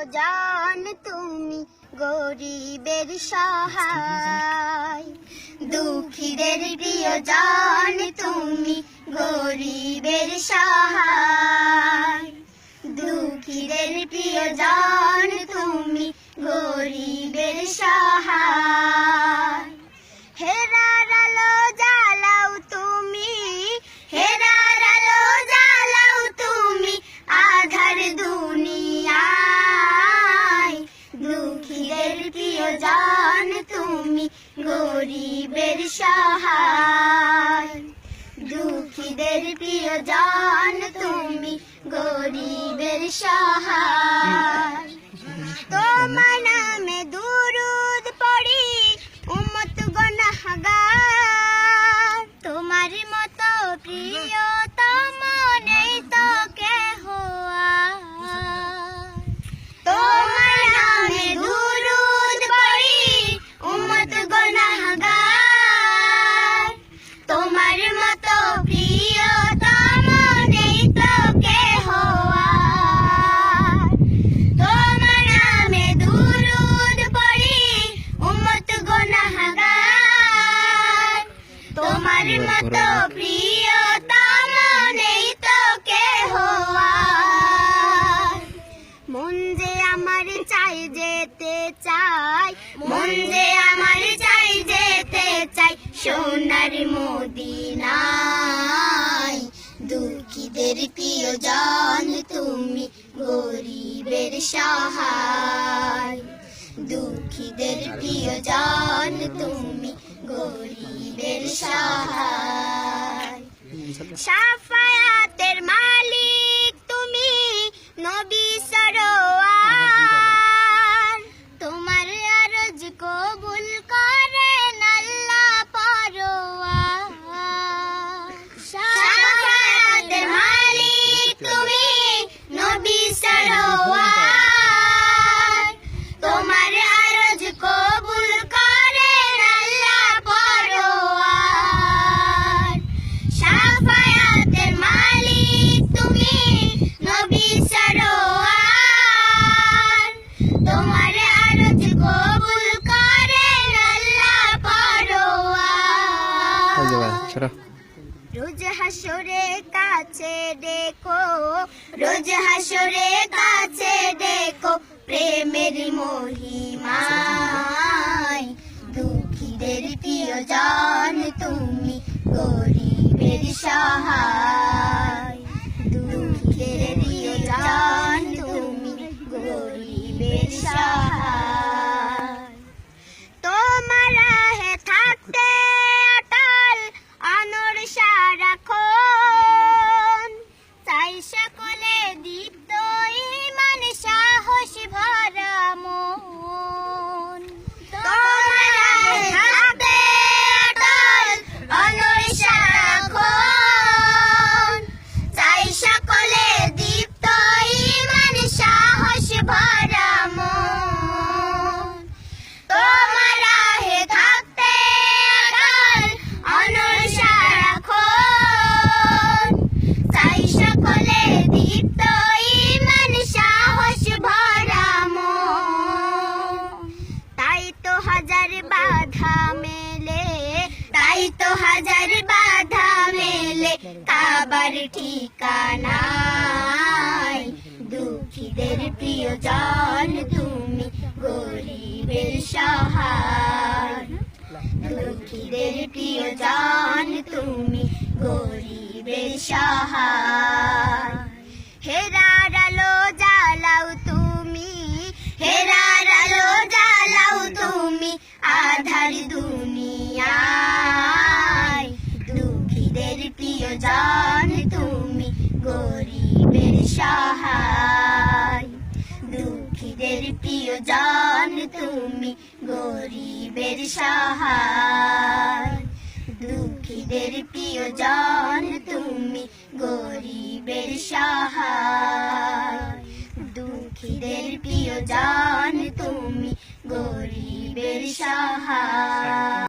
প্রিয়জন তুমি গরিবের সহায়। দুঃখীদের প্রিয় জান তুমি গরিবের সহায়। দুঃখীদের প্রিয় জান তুমি সহায় দুঃখীদের প্রিয়জন তুমি গরিবের সহায়। তোমার মতো প্রিয়তম নেই তো কেহ। মন যে আমার চাই যেতে চাই মন যে আমার চাই যেতে চাই সোনার মদিনায়। দুঃখীদের প্রিয়জন তুমি গরিবের সহায়। দুঃখীদের প্রিয়জন তুমি গরিবের সহায়। সাফায়াতের মালিক রোজ হাসরে কাছে দেখো, রোজ হাসরে কাছে দেখো প্রেমের মহিমায়। দুঃখীদের প্রিয়জন তুমি গরিবের সহায় হাজার বাধা মেলে, তাই তো হাজার বাধা মেলে। কাবার ঠিকানায় দুঃখীদের প্রিয় প্রিয়জন তুমি গরিবের সহায় দুঃখীদের প্রিয় প্রিয়জন তুমি গরিবের সহায় হেরার আলো জ্বালাও দুঃখীদের প্রিয়জন তুমি গরিবের সহায়। দুঃখীদের প্রিয়জন তুমি গরিবের সহায়। দুঃখীদের প্রিয়জন তুমি গরিবের সহায়। দুঃখীদের প্রিয়জন তুমি গরিবের সহায়।